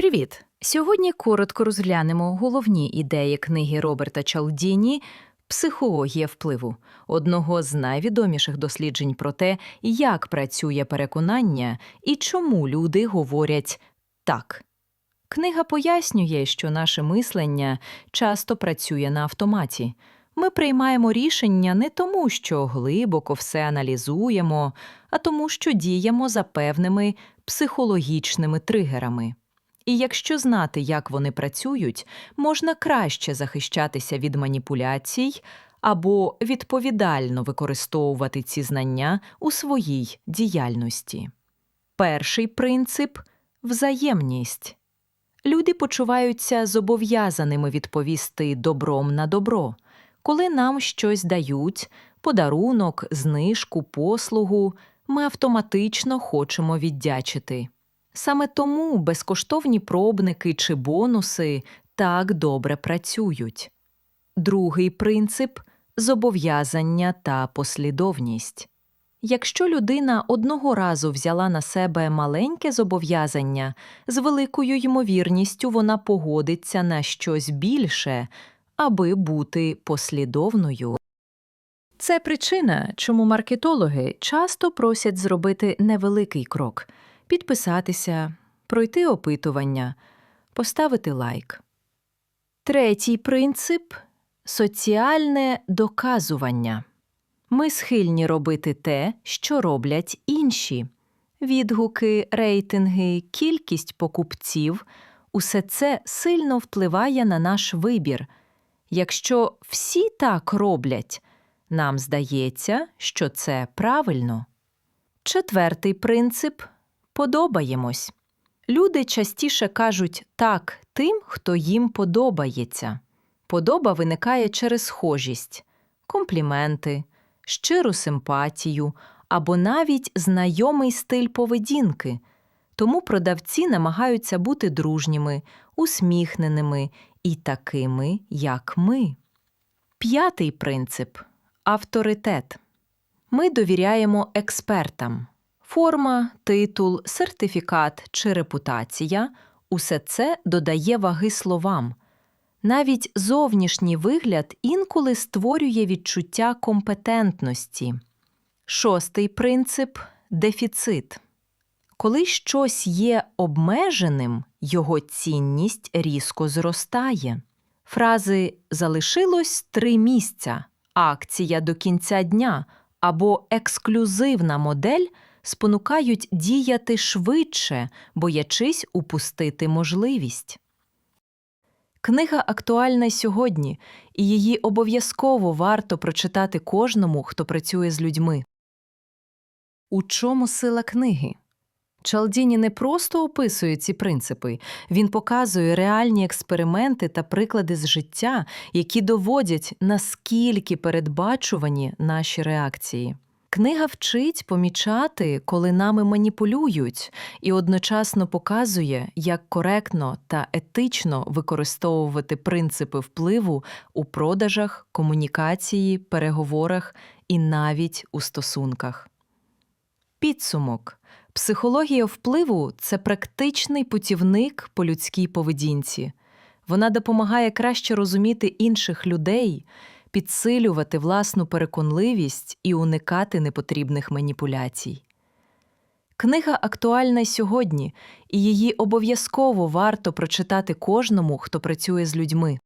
Привіт! Сьогодні коротко розглянемо головні ідеї книги Роберта Чалдіні Психологія впливу, одного з найвідоміших досліджень про те, як працює переконання і чому люди говорять так. Книга пояснює, що наше мислення часто працює на автоматі. Ми приймаємо рішення не тому, що глибоко все аналізуємо, а тому, що діємо за певними психологічними тригерами. І якщо знати, як вони працюють, можна краще захищатися від маніпуляцій або відповідально використовувати ці знання у своїй діяльності. Перший принцип взаємність. Люди почуваються зобов'язаними відповісти добром на добро, коли нам щось дають, подарунок, знижку, послугу, ми автоматично хочемо віддячити. Саме тому безкоштовні пробники чи бонуси так добре працюють. Другий принцип зобов'язання та послідовність. Якщо людина одного разу взяла на себе маленьке зобов'язання, з великою ймовірністю вона погодиться на щось більше, аби бути послідовною. Це причина, чому маркетологи часто просять зробити невеликий крок підписатися, пройти опитування, поставити лайк. Третій принцип соціальне доказування. Ми схильні робити те, що роблять інші. Відгуки, рейтинги, кількість покупців усе це сильно впливає на наш вибір. Якщо всі так роблять, нам здається, що це правильно. Четвертий принцип подобаємось. Люди частіше кажуть так тим, хто їм подобається. Подоба виникає через схожість, компліменти, щиру симпатію або навіть знайомий стиль поведінки. Тому продавці намагаються бути дружніми, усміхненими і такими, як ми. П'ятий принцип авторитет. Ми довіряємо експертам. Форма, титул, сертифікат чи репутація усе це додає ваги словам. Навіть зовнішній вигляд інколи створює відчуття компетентності. Шостий принцип дефіцит. Коли щось є обмеженим, його цінність різко зростає. Фрази залишилось три місця, акція до кінця дня або ексклюзивна модель спонукають діяти швидше, боячись упустити можливість. Книга актуальна й сьогодні, і її обов'язково варто прочитати кожному, хто працює з людьми. У чому сила книги? Чалдіні не просто описує ці принципи, він показує реальні експерименти та приклади з життя, які доводять, наскільки передбачувані наші реакції. Книга вчить помічати, коли нами маніпулюють, і одночасно показує, як коректно та етично використовувати принципи впливу у продажах, комунікації, переговорах і навіть у стосунках. Підсумок. Психологія впливу це практичний путівник по людській поведінці. Вона допомагає краще розуміти інших людей, підсилювати власну переконливість і уникати непотрібних маніпуляцій. Книга актуальна сьогодні, і її обов'язково варто прочитати кожному, хто працює з людьми.